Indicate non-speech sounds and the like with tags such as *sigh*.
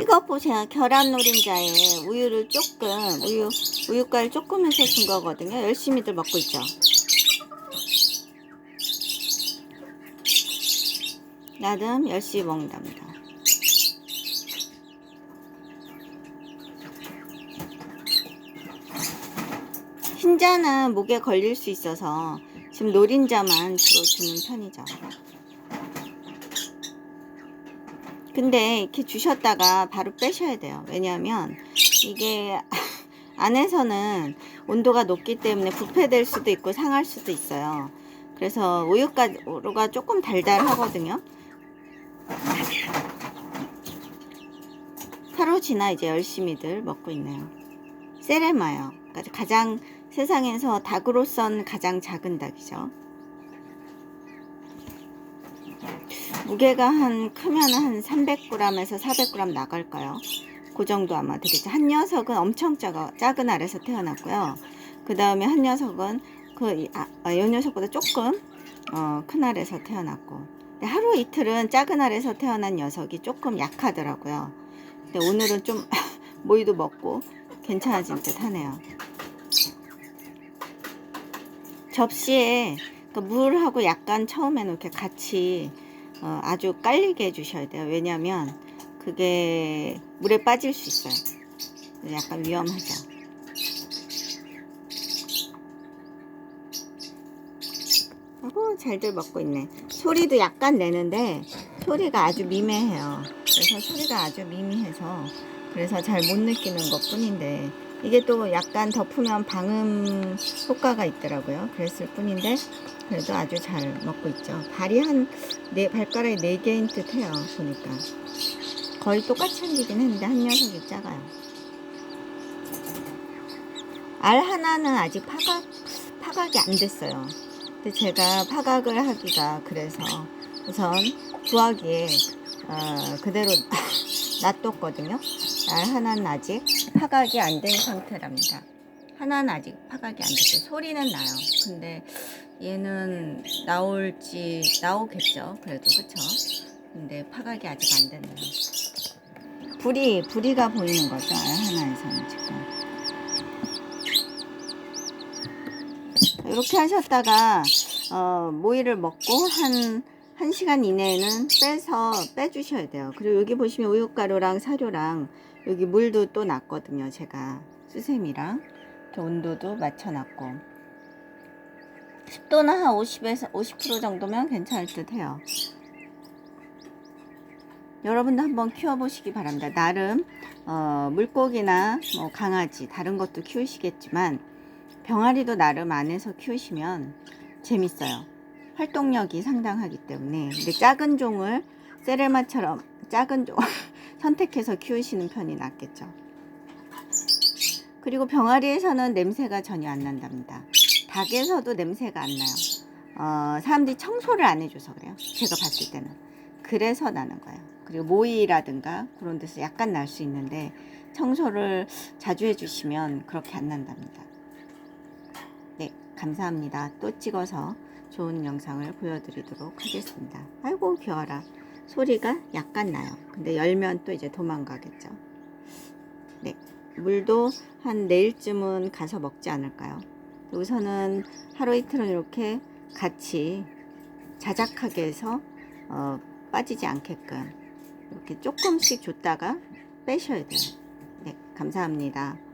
이거 보세요. 계란 노른자에 우유를 조금, 우유, 우유가를 조금 해서 준 거거든요. 열심히들 먹고 있죠. 나름 열심히 먹는답니다. 흰자는 목에 걸릴 수 있어서 지금 노린자만 주로 주는 편이죠. 근데 이렇게 주셨다가 바로 빼셔야 돼요. 왜냐하면 이게 *laughs* 안에서는 온도가 높기 때문에 부패될 수도 있고 상할 수도 있어요. 그래서 우유가루가 조금 달달하거든요. 하루 지나 이제 열심히들 먹고 있네요. 세레마요. 그러니까 가장 세상에서 닭으로 선 가장 작은 닭이죠. 무게가 한 크면 한 300g에서 400g 나갈까요? 그 정도 아마 되겠죠. 한 녀석은 엄청 작아, 작은 알에서 태어났고요. 그 다음에 한 녀석은 그, 이- 아, 아, 이 녀석보다 조금 어, 큰 알에서 태어났고. 하루 이틀은 작은 알에서 태어난 녀석이 조금 약하더라고요. 근데 오늘은 좀 *laughs* 모이도 먹고 괜찮아진 듯 하네요. 접시에 그 물하고 약간 처음에는 이렇게 같이 어, 아주 깔리게 해주셔야 돼요. 왜냐하면 그게 물에 빠질 수 있어요. 약간 위험하죠. 아이고 잘들 먹고 있네. 소리도 약간 내는데 소리가 아주 미미해요. 그래서 소리가 아주 미미해서 그래서 잘 못 느끼는 것 뿐인데 이게 또 약간 덮으면 방음 효과가 있더라고요. 그랬을 뿐인데 그래도 아주 잘 먹고 있죠. 발이 한 네 발가락이 네 개인 듯 해요. 보니까 거의 똑같이 생기긴 했는데 한 녀석이 작아요. 알 하나는 아직 파각 파각이 안 됐어요. 근데 제가 파각을 하기가 그래서 우선 부화기에 어, 그대로 *laughs* 놔뒀거든요. 알 하나는 아직 파각이 안 된 상태랍니다. 하나는 아직 파각이 안 됐어요. 소리는 나요. 근데 얘는 나올지 나오겠죠. 그래도 그쵸? 근데 파각이 아직 안 됐네요. 불이 불이가 보이는 거죠. 알 하나에서는 지금. 이렇게 하셨다가 어, 모이를 먹고 한 1시간 이내에는 빼서 빼주셔야 돼요. 그리고 여기 보시면 우유가루랑 사료랑 여기 물도 또 놨거든요. 제가 수세미랑 온도도 맞춰놨고 습도는 한 50에서 50% 정도면 괜찮을 듯 해요. 여러분도 한번 키워보시기 바랍니다. 나름 어, 물고기나 뭐 강아지 다른 것도 키우시겠지만 병아리도 나름 안에서 키우시면 재밌어요. 활동력이 상당하기 때문에 근데 작은 종을 세레마처럼 작은 종을 *laughs* 선택해서 키우시는 편이 낫겠죠. 그리고 병아리에서는 냄새가 전혀 안 난답니다. 닭에서도 냄새가 안 나요. 어, 사람들이 청소를 안 해줘서 그래요. 제가 봤을 때는. 그래서 나는 거예요. 그리고 모이라든가 그런 데서 약간 날 수 있는데 청소를 자주 해주시면 그렇게 안 난답니다. 네, 감사합니다. 또 찍어서 좋은 영상을 보여드리도록 하겠습니다. 아이고 귀여워라. 소리가 약간 나요. 근데 열면 또 이제 도망가겠죠. 네, 물도 한 내일쯤은 가서 먹지 않을까요? 우선은 하루 이틀은 이렇게 같이 자작하게 해서 어, 빠지지 않게끔 이렇게 조금씩 줬다가 빼셔야 돼요. 네, 감사합니다.